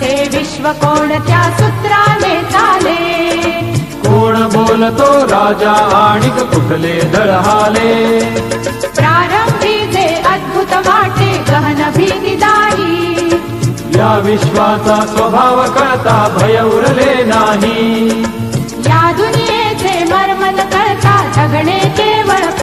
चे विश्व कोणत्या सूत्राने चाले कोण बोलतो राजा आणि कुठले दळहाले? प्रारंभी ते अद्भुत वाटे गहन भीतिदायी या विश्वाचा स्वभाव कळता भय उरले नाही.